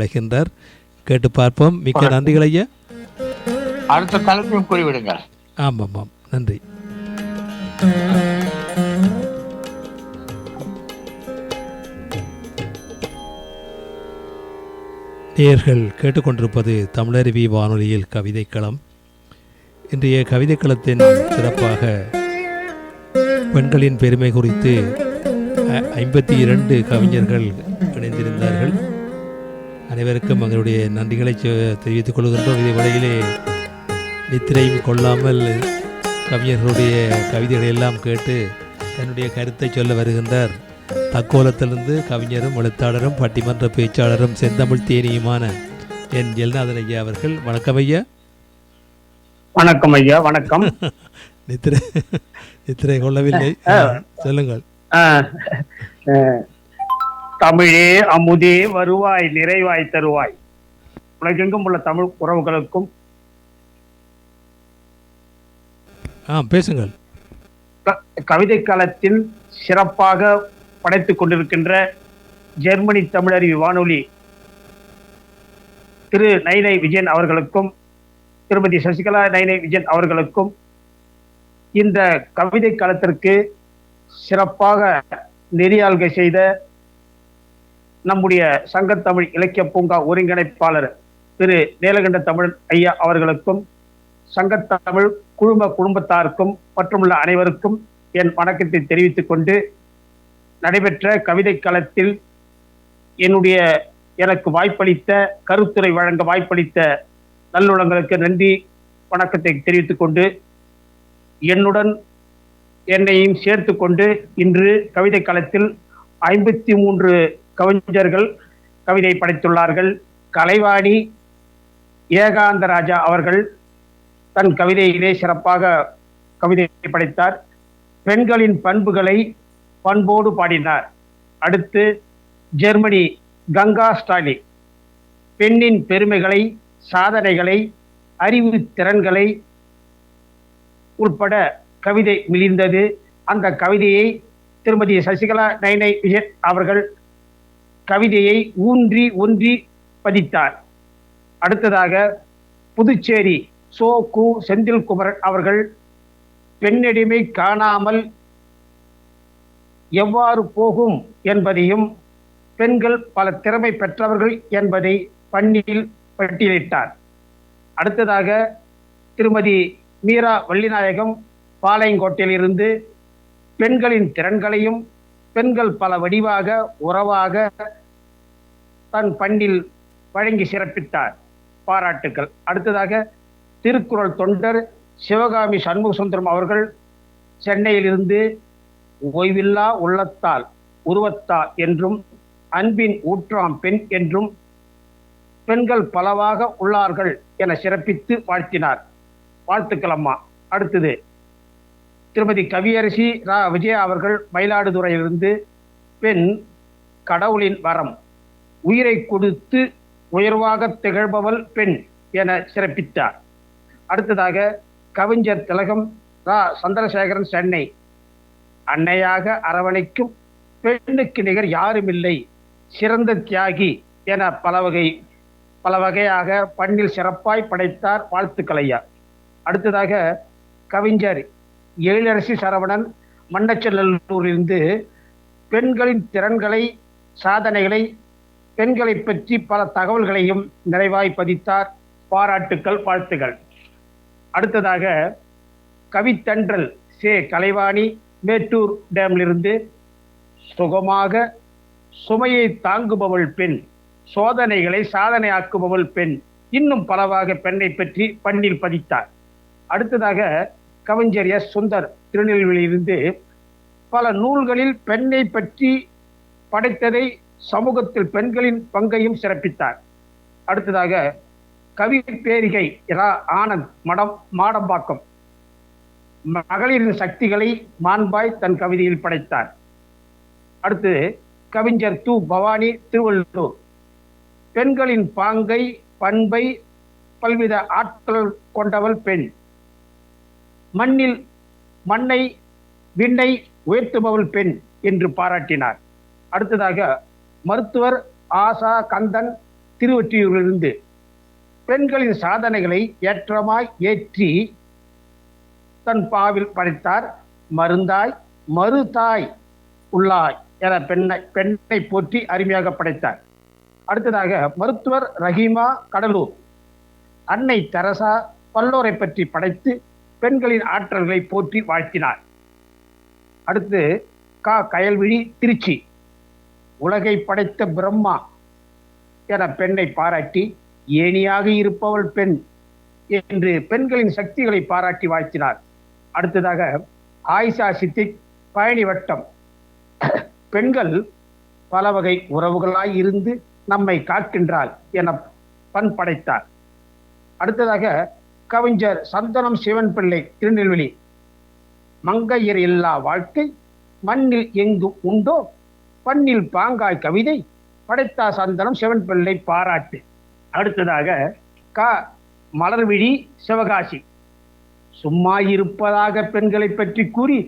விளைகின்றார் கேட்டு பார்ப்போம். மிக்க நன்றிகள் ஐயா அடுத்த தலைப்பையும் கூறிவிடுங்கள். ஆமாம் ஆமாம் நன்றி. நேயர்கள் கேட்டுக்கொண்டிருப்பது தமிழருவி வானொலியில் கவிதைக்களம். இன்றைய கவிதைக்களத்தின் சிறப்பாக பெண்களின் பெருமை குறித்து ஐம்பத்தி இரண்டு கவிஞர்கள் இணைந்திருந்தார்கள். அனைவருக்கும் எங்களுடைய நன்றிகளை தெரிவித்துக் கொள்கின்றோம். இதே வேளையிலே நித்திரையும் கொள்ளாமல் கவிஞர்களுடைய கவிதைகளை எல்லாம் கேட்டு தன்னுடைய கருத்தை சொல்ல வருகின்றார். தக்கோலத்திலிருந்து கவிஞரும் எழுத்தாளரும் பட்டிமன்ற பேச்சாளரும் செந்தமிழ் தேனியுமான என் எல்நாதன் ஐயா அவர்கள். வணக்கம் ஐயா. வணக்கம் ஐயா வணக்கம். நித்திரை நித்திரை கொள்ளவில்லை. சொல்லுங்கள். தமிழே அமுதே வருவாய் நிறைவாய் தருவாய். உலகெங்கும் உள்ள தமிழ் உறவுகளுக்கும் பேசுங்கள். கவிதை காலத்தில் சிறப்பாக படைத்துக் கொண்டிருக்கின்ற ஜெர்மனி தமிழறிவு வானொலி திரு நைனை விஜயன் அவர்களுக்கும் திருமதி சசிகலா நைனை விஜயன் அவர்களுக்கும் இந்த கவிதை காலத்திற்கு சிறப்பாக நெறியாள்கை செய்த நம்முடைய சங்கத்தமிழ் இலக்கிய பூங்கா ஒருங்கிணைப்பாளர் திரு நீலகண்ட தமிழ் ஐயா அவர்களுக்கும் சங்கத்தமிழ் குழும குடும்பத்தாருக்கும் மற்றுமுள்ள அனைவருக்கும் என் வணக்கத்தை தெரிவித்துக் கொண்டு நடைபெற்ற கவிதை களத்தில் என்னுடைய எனக்கு வாய்ப்பளித்த கருத்துரை வழங்க வாய்ப்பளித்த நல்லுளங்களுக்கு நன்றி வணக்கத்தை தெரிவித்துக் கொண்டு என்னுடன் என்னையும் சேர்த்து கொண்டு இன்று கவிதை களத்தில் ஐம்பத்தி மூன்று கவிஞர்கள் கவிதை படைத்துள்ளார்கள். கலைவாணி ஏகாந்தராஜா அவர்கள் தன் கவிதையிலே சிறப்பாக கவிதை படைத்தார். பெண்களின் பண்புகளை பண்போடு பாடினார். அடுத்து ஜெர்மனி கங்கா ஸ்டாலின். பெண்ணின் பெருமைகளை சாதனைகளை அறிவு திறன்களை உட்பட கவிதை மிளிர்ந்தது அந்த கவிதையை திருமதி சசிகலா நைனை விஜய் அவர்கள் கவிதையை ஊன்றி ஒன்றி பதித்தார். அடுத்ததாக புதுச்சேரி சோ கு செந்தில்குமரன் அவர்கள் பெண்ணடிமை காணாமல் எவ்வாறு போகும் என்பதையும் பெண்கள் பல திறமை பெற்றவர்கள் என்பதை பண்ணியில் பட்டியலிட்டார். அடுத்ததாக திருமதி மீரா வள்ளிநாயகம் பாளையங்கோட்டையிலிருந்து பெண்களின் திறன்களையும் பெண்கள் பல வடிவாக உறவாக தன் பண்ணில் வழங்கி சிறப்பித்தார். பாராட்டுக்கள். அடுத்ததாக திருக்குறள் தொண்டர் சிவகாமி சண்முக சுந்தரம் அவர்கள் சென்னையிலிருந்து ஓய்வில்லா உள்ளத்தால் உருவத்தால் என்றும் அன்பின் ஊற்றாம் பெண் என்றும் பெண்கள் பலவாக உள்ளார்கள் என சிறப்பித்து வாழ்த்தினார். வாழ்த்துக்கள் அம்மா. அடுத்தது திருமதி கவியரசி ரா விஜயா அவர்கள் மயிலாடுதுறையிலிருந்து பெண் கடவுளின் வரம் உயிரை கொடுத்து உயர்வாக திகழ்பவள் பெண் என சிறப்பித்தார். அடுத்ததாக கவிஞர் திலகம் ரா சந்திரசேகரன் சென்னை. அன்னையாக அரவணைக்கும் பெண்ணுக்கு நிகர் யாருமில்லை சிறந்த தியாகி என பல வகை பல வகையாக பண்ணில் சிறப்பாய் படைத்தார் வாழ்த்துக்களையா அடுத்ததாக கவிஞர் எழிலரசி சரவணன் மன்னச்சநல்லூரிலிருந்து பெண்களின் திறன்களை சாதனைகளை பெண்களை பற்றி பல தகவல்களையும் நிறைவாய் பதித்தார். பாராட்டுக்கள் வாழ்த்துகள் அடுத்ததாக கவித்தன்றல் சே. கலைவாணி மேட்டூர் டேமிலிருந்து சுகமாக சுமையை தாங்குபவள் பெண் சோதனைகளை சாதனையாக்குபவள் பெண் இன்னும் பலவாக பெண்ணை பற்றி பண்ணில் பதித்தார். அடுத்ததாக கவிஞர் எஸ் சுந்தர் திருநெல்வேலியிலிருந்து பல நூல்களில் பெண்ணை பற்றி படைத்ததை சமூகத்தில் பெண்களின் பங்கையும் சிறப்பித்தார். அடுத்ததாக கவி பேரிகை இரா ஆனந்த் மடம் மாடம்பாக்கம். மகளிரின் சக்திகளை மாண்பாய் தன் கவிதையில் படைத்தார். அடுத்து கவிஞர் து பவானி திருவள்ளூர். பெண்களின் பாங்கை பண்பை பல்வித ஆற்றல் கொண்டவள் பெண். மண்ணில் மண்ணை விண்ணை உயர்த்துபவள் பெண் என்று பாராட்டினார். அடுத்ததாக மருத்துவர் ஆசா கந்தன் திருவொற்றியூரிலிருந்து பெண்களின் சாதனைகளை ஏற்றமாய் ஏற்றி தன் பாவில் படைத்தார். மருந்தாய் மறுதாய் உள்ளாய் என பெண்ணை பெண்ணை போற்றி அருமையாக படைத்தார். அடுத்ததாக மருத்துவர் ரஹீமா கடலூர் அன்னை தெரசா பல்லோரை பற்றி படைத்து பெண்களின் ஆற்றல்களை போற்றி வாழ்த்தினார். அடுத்து கா. கயல்விழி திருச்சி. உலகை படைத்த பிரம்மா என பெண்ணை பாராட்டி ஏணியாக இருப்பவள் பெண் என்று பெண்களின் சக்திகளை பாராட்டி வாழ்த்தினார். அடுத்ததாக ஆயிஷா சித்திக் பழனி வட்டம். பெண்கள் பல வகை உறவுகளாய் இருந்து நம்மை காக்கின்றாள் என பண் படைத்தார் அடுத்ததாக கவிஞர் சந்தனம் சிவன் பிள்ளை திருநெல்வேலி. மங்கையர் இல்லா வாழ்க்கை மண்ணில் எங்கு உண்டோ பண்ணில் பாங்காய் கவிதை படைத்தா சந்தனம் சிவன் பிள்ளை பாராட்டு. அடுத்ததாக க. மலர்விழி சிவகாசி. சும்மா இருப்பதாக பெண்களை பற்றி கூறி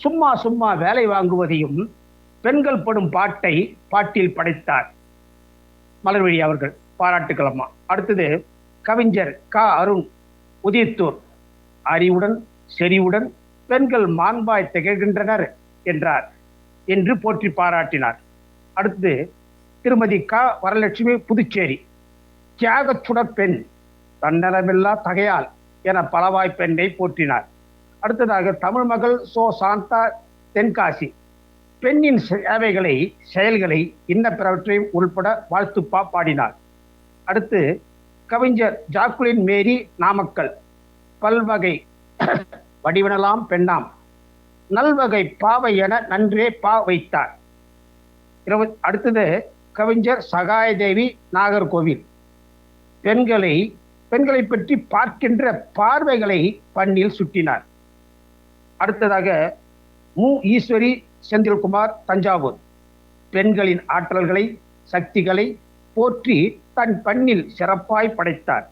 சும்மா சும்மா வேலை வாங்குவதையும் பெண்கள் படும் பாட்டை பாட்டில் படைத்தார். மலர்விழி அவர்கள். பாராட்டுக்களம்மா அடுத்தது கவிஞர் க. அருண் உதயத்தூர். அறிவுடன் செறிவுடன் பெண்கள் மாண்பாய் திகழ்கின்றனர் என்றார் என்று போற்றி பாராட்டினார். அடுத்து திருமதி க. வரலட்சுமி புதுச்சேரி. தியாகச்சுடர் பெண் தன்னலமில்லா தகையால் என பலவாய் பெண்ணை போற்றினார். அடுத்ததாக தமிழ் மகள் சோ. சாந்தா தென்காசி. பெண்ணின் சேவைகளை செயல்களை இன்ன பிறவற்றையும் உள்பட வாழ்த்துப்பா பாடினார். அடுத்து கவிஞர் ஜாக்குலின் மேரி நாமக்கல். பல்வகை வடிவனலாம் பெண்ணாம். நல்வகை பாவை என நன்றே பா வைத்தார். இருபத் அடுத்தது கவிஞர் சகாயதேவி நாகர்கோவில். பெண்களை பெண்களை பற்றி பார்க்கின்ற பார்வைகளை பண்ணில் சுட்டினார். அடுத்ததாக மு. ஈஸ்வரி செந்தில்குமார் தஞ்சாவூர். பெண்களின் ஆற்றல்களை சக்திகளை போற்றி தன் பண்ணில் சிறப்பாய் படைத்தார்.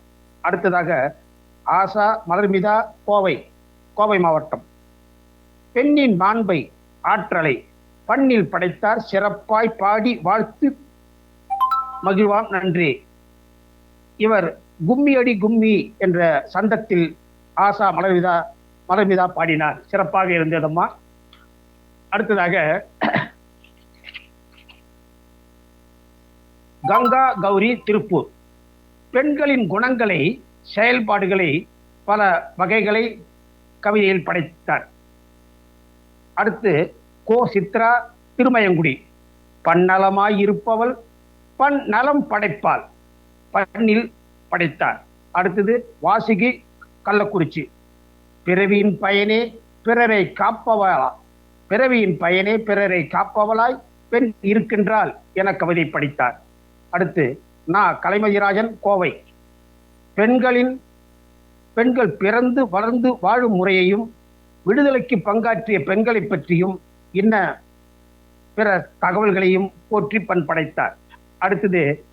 அடுத்ததாக ஆசா மலர்மிதா கோவை கோவை மாவட்டம். பெண்ணின் மாண்பை ஆற்றலை பண்ணில் படைத்தார் சிறப்பாய் பாடி வாழ்த்து. மகிழ்வாம் நன்றி. இவர் கும்மியடி கும்மி என்ற சந்தத்தில் ஆசா மலர்விதா மலர்மிதா பாடினார். சிறப்பாக இருந்ததம்மா. அடுத்ததாக கங்கா கௌரி திருப்பூர். பெண்களின் குணங்களை செயல்பாடுகளை பல வகைகளை கவிதையில் படைத்தார். அடுத்து கோ சித்ரா திருமயங்குடி. பன்னலமாய் இருப்பவள் பன் நலம் படைப்பாள். பண்ணில் படைத்தார். அடுத்தது வாசுகி கள்ளக்குறிச்சி. பிறவியின் பயனே பிறரை காப்பவளா பிறவியின் பயனே பிறரை காப்பவளாய் பெண் இருக்கின்றாள் என கவிதை படித்தார். அடுத்து நான் கலைமதிராஜன் கோவை. பெண்களின் பெண்கள் பிறந்து வளர்ந்து வாழும் முறையையும் விடுதலைக்கு பங்காற்றிய பெண்களை பற்றியும் இன்ன பிற தகவல்களையும் போற்றி பண்படைத்தார். அடுத்தது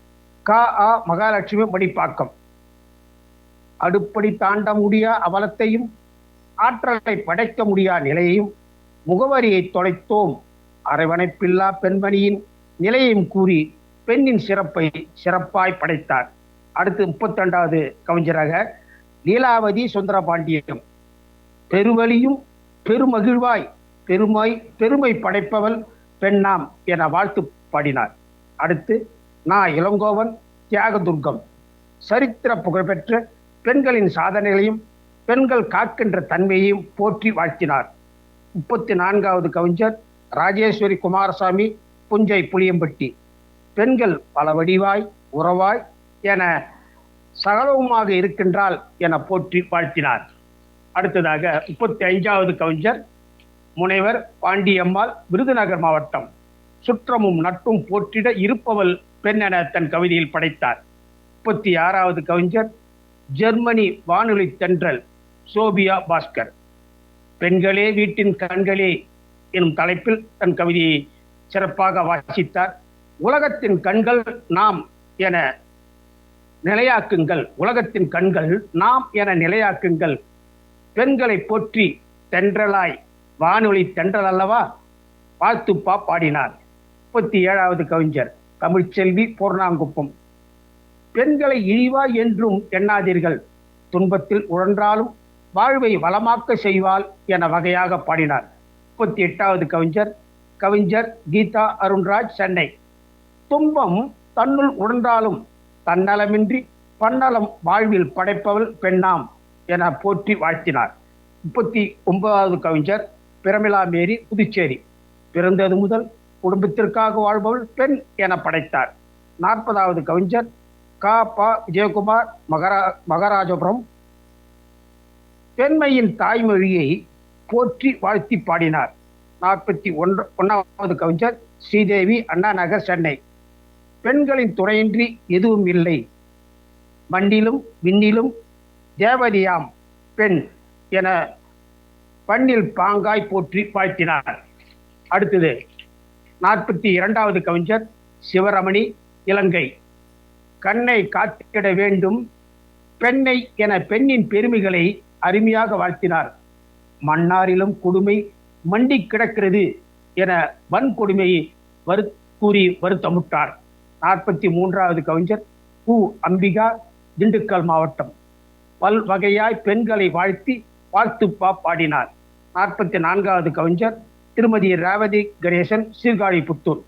கா. ஆ. மகாலட்சுமி மணிப்பாக்கம். அடுப்படி தாண்ட முடியா அவலத்தையும் ஆற்றலை படைக்க முடியா நிலையையும் முகவரியை தொலைத்தோம். அரவணைப்பில்லா பெண்மணியின் நிலையையும் கூறி பெண்ணின் சிறப்பை சிறப்பாய் படைத்தார். அடுத்து முப்பத்திரண்டாவது கவிஞராக லீலாவதி சுந்தரபாண்டியம். பெருவழியும் பெருமகிழ்வாய் பெருமை பெருமை படைப்பவள் பெண்ணாம் என வாழ்த்து பாடினார். அடுத்து நா. இளங்கோவன் தியாகதுர்கம். சரித்திர புகழ்பெற்ற பெண்களின் சாதனைகளையும் பெண்கள் காக்கின்ற தன்மையையும் போற்றி வாழ்த்தினார். முப்பத்தி நான்காவது கவிஞர் ராஜேஸ்வரி குமாரசாமி புஞ்சை புளியம்பட்டி. பெண்கள் பல வடிவாய் உறவாய் என சகலவுமாக இருக்கின்றாள் என போற்றி வாழ்த்தினார். அடுத்ததாக முப்பத்தி ஐந்தாவது கவிஞர் முனைவர் பாண்டியம்மாள் விருதுநகர் மாவட்டம். சுற்றமும் நட்டும் போற்றிட இருப்பவள் பெண் என தன் கவிதையில் படைத்தார். முப்பத்தி ஆறாவது கவிஞர் ஜெர்மனி வானொலி தென்றல் சோபியா பாஸ்கர். பெண்களே வீட்டின் கண்களே எனும் தலைப்பில் தன் கவிதையை சிறப்பாக வாசித்தார். உலகத்தின் கண்கள் நாம் என நிலையாக்குங்கள். உலகத்தின் கண்கள் நாம் என நிலையாக்குங்கள். பெண்களை போற்றி தென்றலாய். வானொலி தென்றல் அல்லவா? வாழ்த்துப்பா பாடினார். முப்பத்தி ஏழாவது கவிஞர். தமிழ்ச்செல்வி பூர்ணாங்குப்பம். பெண்களை இழிவா என்றும் எண்ணாதீர்கள். துன்பத்தில் உழன்றாலும் வாழ்வை வளமாக்க செய்வாள் என வகையாக பாடினார். முப்பத்தி எட்டாவது கவிஞர். கவிஞர் கீதா அருண்ராஜ் சென்னை. துன்பம் தன்னுள் உணர்ந்தாலும் தன்னலமின்றி பன்னலம் வாழ்வில் படைப்பவள் பெண்ணாம் என போற்றி வாழ்த்தினார். முப்பத்தி ஒன்பதாவது கவிஞர் பிரமிளா மேரி புதுச்சேரி. பிறந்தது முதல் குடும்பத்திற்காக வாழ்பவள் பெண் என படைத்தார். நாற்பதாவது கவிஞர் கா. ப. விஜயகுமார் மகரா மகாராஜபுரம். பெண்மையின் தாய்மொழியை போற்றி வாழ்த்தி பாடினார். நாற்பத்தி ஒன்று ஒன்றாவது கவிஞர் ஸ்ரீதேவி அண்ணா நகர் சென்னை. பெண்களின் துணையின்றி எதுவும் இல்லை. மண்ணிலும் விண்ணிலும் தேவதியாம் பெண் என பண்ணில் பாங்காய் போற்றி வாழ்த்தினார். அடுத்தது நாற்பத்தி இரண்டாவது கவிஞர் சிவரமணி இலங்கை. கண்ணை காத்திட வேண்டும் பெண்ணை என பெண்ணின் பெருமைகளை அருமையாக வாழ்த்தினார். மன்னாரிலும் கொடுமை மண்டி கிடக்கிறது என வன்கொடுமையை வரு கூறி வருத்தமுட்டார் நாற்பத்தி மூன்றாவது கவிஞர் கு. அம்பிகா திண்டுக்கல் மாவட்டம். பல் வகையாய் பெண்களை வாழ்த்தி வாழ்த்துப்பா பாடினார். நாற்பத்தி நான்காவது கவிஞர் திருமதி ரேவதி கணேசன் சீர்காழிபுத்தூர்.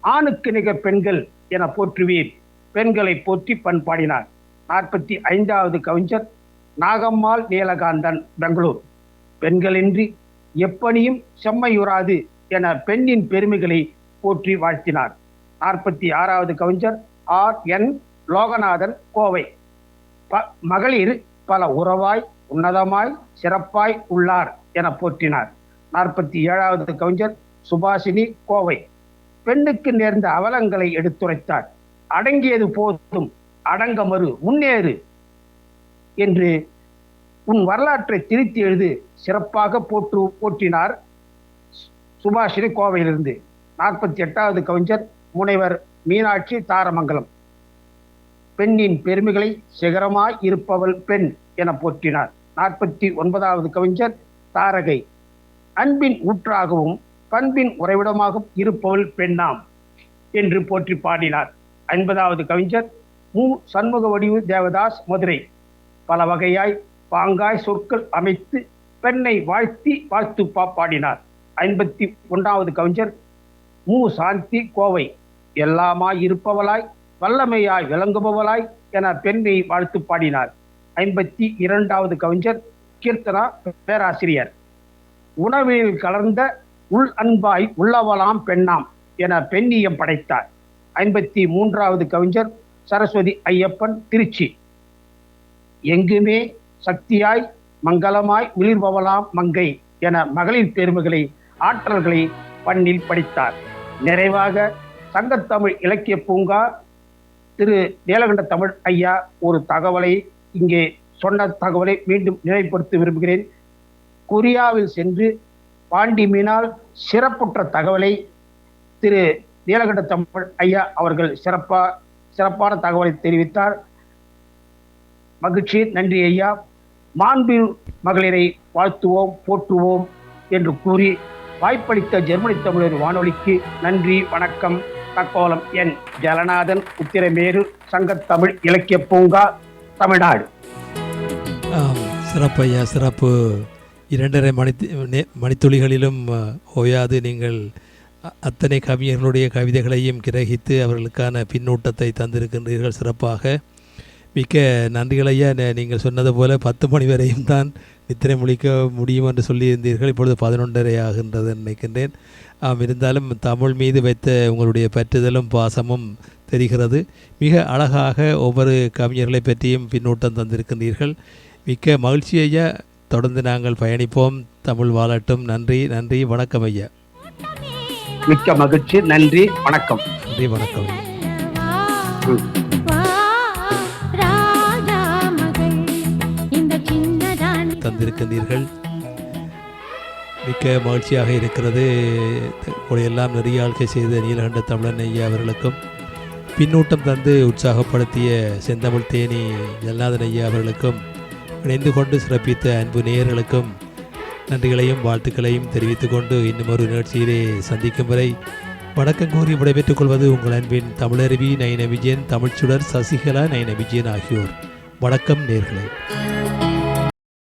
ஆணுக்கு நிகர் பெண்கள் என போற்றுவீர். பெண்களை போற்றி பண்பாடினார் நாற்பத்தி ஐந்தாவது கவிஞர் நாகம்மாள் நீலகாந்தன் பெங்களூர். பெண்களின்றி எப்பணியும் செம்மையுறாது என பெண்ணின் பெருமைகளை போற்றி வாழ்த்தினார். நாற்பத்தி ஆறாவது கவிஞர் ஆர். என். லோகநாதன் கோவை. ப- மகளிர் பல உறவாய் உன்னதமாய் சிறப்பாய் உள்ளார் என போற்றினார். நாற்பத்தி ஏழாவது கவிஞர் சுபாஷினி கோவை. பெண்ணுக்கு நேர்ந்த அவலங்களை எடுத்துரைத்தார். அடங்கியது போதும் அடங்கமறு முன்னேறு என்று உன் வரலாற்றை திருத்தி எழுது சிறப்பாக போற்று போற்றினார் சு- சுபாஷினி கோவையிலிருந்து. நாற்பத்தி எட்டாவது கவிஞர் முனைவர் மீனாட்சி தாரமங்கலம். பெண்ணின் பெருமைகளை சிகரமாய் இருப்பவள் பெண் என போற்றினார். நாற்பத்தி ஒன்பதாவது கவிஞர் தாரகை. அன்பின் ஊற்றாகவும் பண்பின் உறைவிடமாகவும் இருப்பவள் பெண்ணாம் என்று போற்றி பாடினார். ஐம்பதாவது கவிஞர் மு. சண்முக வடிவு தேவதாஸ் மதுரை. பல வகையாய் பாங்காய் சொற்கள் அமைத்து பெண்ணை வாழ்த்தி வாழ்த்து பாடினார். ஐம்பத்தி ஒன்றாவது கவிஞர் மு. சாந்தி கோவை. எல்லாமாய் இருப்பவளாய் வல்லமையாய் விளங்குபவளாய் என பெண்ணை வாழ்த்து பாடினார். ஐம்பத்தி இரண்டாவது கவிஞர் கீர்த்தனா பேராசிரியர். உணவில் கலர்ந்த உள் அன்பாய் உள்ளவளாம் பெண்ணாம் என பெண்ணியம் படைத்தார். ஐம்பத்தி மூன்றாவது கவிஞர் சரஸ்வதி ஐயப்பன் திருச்சி. எங்குமே சக்தியாய் மங்களமாய் மிளிர்பவளாம் மங்கை என மகளிர் பெருமைகளை ஆற்றல்களை பண்ணில் படித்தார். நிறைவாக சங்கத்தமிழ் இலக்கிய பூங்கா திரு நீலகண்ட தமிழ் ஐயா ஒரு தகவலை இங்கே சொன்ன தகவலை மீண்டும் நினைவுபடுத்த விரும்புகிறேன். கொரியாவில் சென்று பாண்டி மீனால் சிறப்புற்ற தகவலை திரு நீலகண்ட தமிழ் ஐயா அவர்கள் சிறப்பா சிறப்பான தகவலை தெரிவித்தார். மகிழ்ச்சி நன்றி ஐயா. மாண்பு மகளிரை வாழ்த்துவோம் போற்றுவோம் என்று கூறி வாய்ப்பளித்த ஜெர்மனி தமிழர் வானொலிக்கு நன்றி வணக்கம். தக்கோலம் என் ஜலநாதன் உத்திரமேரு சங்கத்தமிழ் இலக்கிய பூங்கா தமிழ்நாடு. சிறப்பு ஐயா சிறப்பு. இரண்டரை மணி நே- மணித்துளிகளிலும் ஓயாது நீங்கள் அத்தனை கவிஞர்களுடைய கவிதைகளையும் கிரகித்து அவர்களுக்கான பின்னூட்டத்தை தந்திருக்கின்றீர்கள் சிறப்பாக. மிக்க நன்றிகள் ஐயா. நீங்கள் சொன்னது போல பத்து மணி வரையும் தான் நித்திரை முழிக்க முடியும் என்று சொல்லியிருந்தீர்கள். இப்பொழுது பதினொன்றரை ஆகின்றது நினைக்கின்றேன். ஆம் இருந்தாலும் தமிழ் மீது வைத்த உங்களுடைய பற்றுதலும் பாசமும் தெரிகிறது. மிக அழகாக ஒவ்வொரு கவிஞர்களை பற்றியும் பின்னூட்டம் தந்திருக்கின்றீர்கள். மிக்க மகிழ்ச்சி ஐயா. தொடர்ந்து நாங்கள் பயணிப்போம். தமிழ் வாழட்டும். நன்றி நன்றி வணக்கம் ஐயா. மிக்க மகிழ்ச்சி. நன்றி வணக்கம். நன்றி வணக்கம். தந்திருக்கின்றீர்கள். மிக்க மகிழ்ச்சியாக இருக்கிறது. இப்போதையெல்லாம் நிறைய ஆழ்கை செய்த நீலகண்ட தமிழன் ஐயா அவர்களுக்கும் பின்னூட்டம் தந்து உற்சாகப்படுத்திய செந்தமிழ் தேனி ஜல்லாதன் ஐயா அவர்களுக்கும் இணைந்து கொண்டு சிறப்பித்த அன்பு நேயர்களுக்கும் நன்றிகளையும் வாழ்த்துக்களையும் தெரிவித்து கொண்டு இன்னும் ஒரு நிகழ்ச்சியிலே சந்திக்கும் வரை வணக்கம் கூறி விடைபெற்றுக் கொள்வது உங்கள் அன்பின் தமிழருவி நயன விஜயன் தமிழ்ச்சுடர் சசிகலா நயன விஜயன் ஆகியோர். வணக்கம் நேர்களே.